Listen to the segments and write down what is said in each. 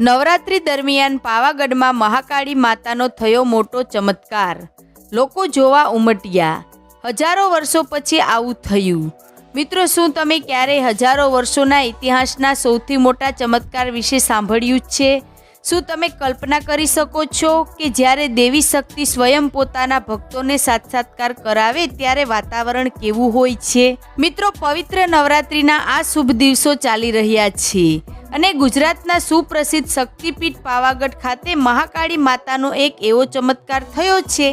નવરાત્રી દરમિયાન પાવાગઢમાં મહાકાળી માતાનો થયો મોટો ચમત્કાર. લોકો જોવા ઉમટ્યા. હજારો વર્ષો પછી આવું થયું. મિત્રો, શું તમે ક્યારેય હજારો વર્ષોના ઇતિહાસના સૌથી મોટા ચમત્કાર વિશે સાંભળ્યું છે? શું તમે કલ્પના કરી શકો છો કે જ્યારે દેવી શક્તિ સ્વયં પોતાના ભક્તોને સાક્ષાત્કાર કરાવે ત્યારે વાતાવરણ કેવું હોય છે? મિત્રો, પવિત્ર નવરાત્રિના આ શુભ દિવસો ચાલી રહ્યા છે. અને ગુજરાતના સુપ્રસિદ્ધ શક્તિપીઠ પાવાગઢ ખાતે મહાકાળી માતાનો એક એવો ચમત્કાર થયો છે,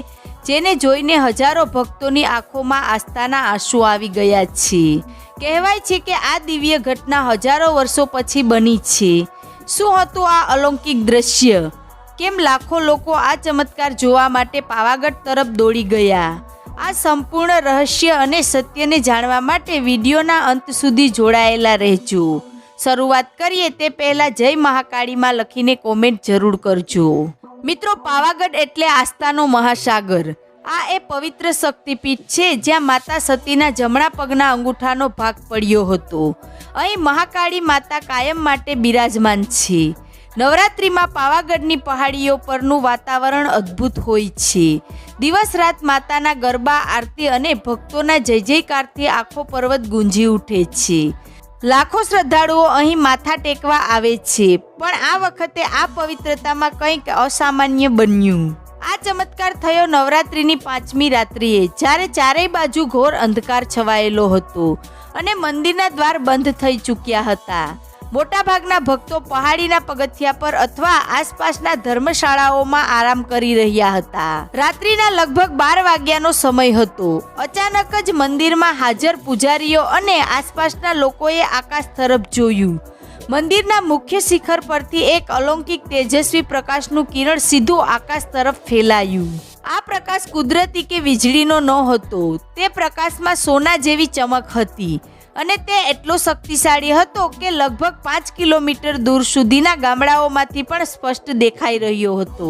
જેને જોઈને હજારો ભક્તોની આંખોમાં આસ્થાના આંસુ આવી ગયા છે. કહેવાય છે કે આ દિવ્ય ઘટના હજારો વર્ષો પછી બની છે. શું હતું આ અલૌકિક દ્રશ્ય? કેમ લાખો લોકો આ ચમત્કાર જોવા માટે પાવાગઢ તરફ દોડી ગયા? આ સંપૂર્ણ રહસ્ય અને સત્યને જાણવા માટે વિડીયોના અંત સુધી જોડાયેલા રહેજો. શરૂઆત કરીએ તે પહેલાં જય મહાકાળીમાં લખીને કોમેન્ટ જરૂર કરજો. મિત્રો, પાવાગઢ એટલે આસ્થાનો મહાસાગર. આ એ પવિત્ર શક્તિપીઠ છે જ્યાં માતા સતીના જમણા પગના અંગૂઠાનો ભાગ પડ્યો હતો. અહીં મહાકાળી માતા કાયમ માટે બિરાજમાન છે. નવરાત્રિમાં પાવાગઢની પહાડીઓ પરનું વાતાવરણ અદ્ભુત હોય છે. દિવસ રાત માતાના ગરબા, આરતી અને ભક્તોના જય જયકારથી આખો પર્વત ગુંજી ઉઠે છે. લાખો શ્રદ્ધાળુઓ અહીં માથા ટેકવા આવે છે. પણ આ વખતે આ પવિત્રતામાં કંઈક અસામાન્ય બન્યું. આ ચમત્કાર થયો નવરાત્રિની પાંચમી રાત્રિએ, જ્યારે ચારેય બાજુ ઘોર અંધકાર છવાયેલો હતો અને મંદિરના દ્વાર બંધ થઈ ચૂક્યા હતા. મોટાભાગના ભક્તો પહાડીના પગથિયા પર અથવા આસપાસના ધર્મશાળાઓમાં આરામ કરી રહ્યા હતા. રાત્રિના લગભગ બાર વાગ્યાનો સમય હતો. અચાનક જ મંદિરમાં હાજર પૂજારીઓ અને આસપાસના લોકોએ આકાશ તરફ જોયું. મંદિરના મુખ્ય શિખર પરથી એક અલૌકિક તેજસ્વી પ્રકાશનું કિરણ સીધું આકાશ તરફ ફેલાયું. આ પ્રકાશ કુદરતી કે વીજળીનો ન હતો તે પ્રકાશમાં સોના જેવી ચમક હતી. અને તે એટલો શક્તિશાળી હતો કે લગભગ પાંચ કિલોમીટર દૂર સુધીના ગામડાઓમાંથી પણ સ્પષ્ટ દેખાઈ રહ્યો હતો.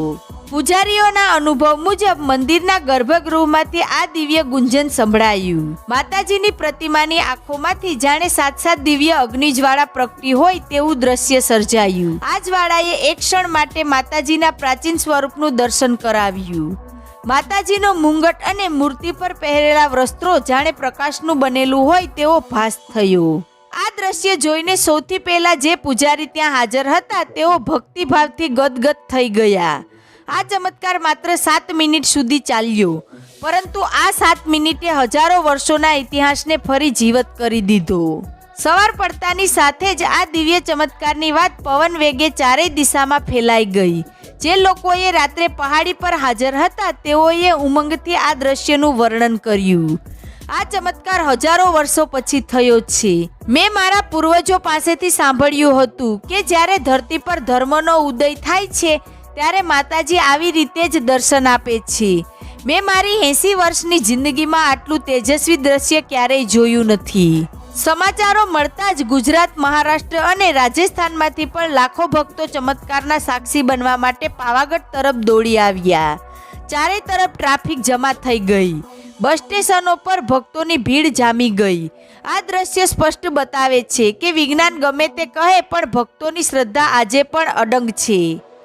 પૂજારીઓના અનુભવ મુજબ મંદિરના ગર્ભગૃહમાંથી આ દિવ્ય ગુંજન સંભળાયું. માતાજીની પ્રતિમાની આંખોમાંથી જાણે સાત સાત દિવ્ય અગ્નિજ્વાળા પ્રગટી હોય તેવું દ્રશ્ય સર્જાયું. આ જ્વાળાએ એક ક્ષણ માટે માતાજીના પ્રાચીન સ્વરૂપનું દર્શન કરાવ્યું. માતાજીનો મુંગટ અને મૂર્તિ પર પહેરેલા વસ્ત્રો જાણે પ્રકાશનું બનેલું હોય તેવો ભાસ થયો. આ દ્રશ્ય જોઈને સૌથી પહેલા જે પૂજારી ત્યાં હાજર હતા, તેઓ ભક્તિભાવથી ગદગદ થઈ ગયા. આ ચમત્કાર માત્ર સાત મિનિટ સુધી ચાલ્યો, પરંતુ આ સાત મિનિટે હજારો વર્ષોના ઇતિહાસને ફરી જીવત કરી દીધો. સવાર પડતાની સાથે જ આ દિવ્ય ચમત્કારની વાત પવન વેગે ચારેય દિશામાં ફેલાઈ ગઈ. જે લોકોએ રાત્રે પહાડી પર હાજર હતા, તેઓએ ઉમંગથી આ દ્રશ્યનું વર્ણન કર્યું. આ ચમત્કાર હજારો વર્ષો પછી થયો છે. મેં મારા પૂર્વજો પાસેથી સાંભળ્યું હતું કે જ્યારે ધરતી પર ધર્મનો ઉદય થાય છે, ત્યારે માતાજી આવી રીતે જ દર્શન આપે છે. મેં મારી એંસી વર્ષની જિંદગીમાં આટલું તેજસ્વી દ્રશ્ય ક્યારેય જોયું નથી. સમાચારો મળતા જ ગુજરાત, મહારાષ્ટ્ર અને રાજસ્થાનમાંથી પણ લાખો ભક્તો ચમત્કારના સાક્ષી બનવા માટે પાવાગઢ તરફ દોડી આવ્યા. ચારે તરફ ટ્રાફિક જમા થઈ ગઈ. બસ સ્ટેશનો પર ભક્તોની ભીડ જામી ગઈ. આ દ્રશ્ય સ્પષ્ટ બતાવે છે કે વિજ્ઞાન ગમે તે કહે પણ ભક્તોની શ્રદ્ધા આજે પણ અડંગ છે.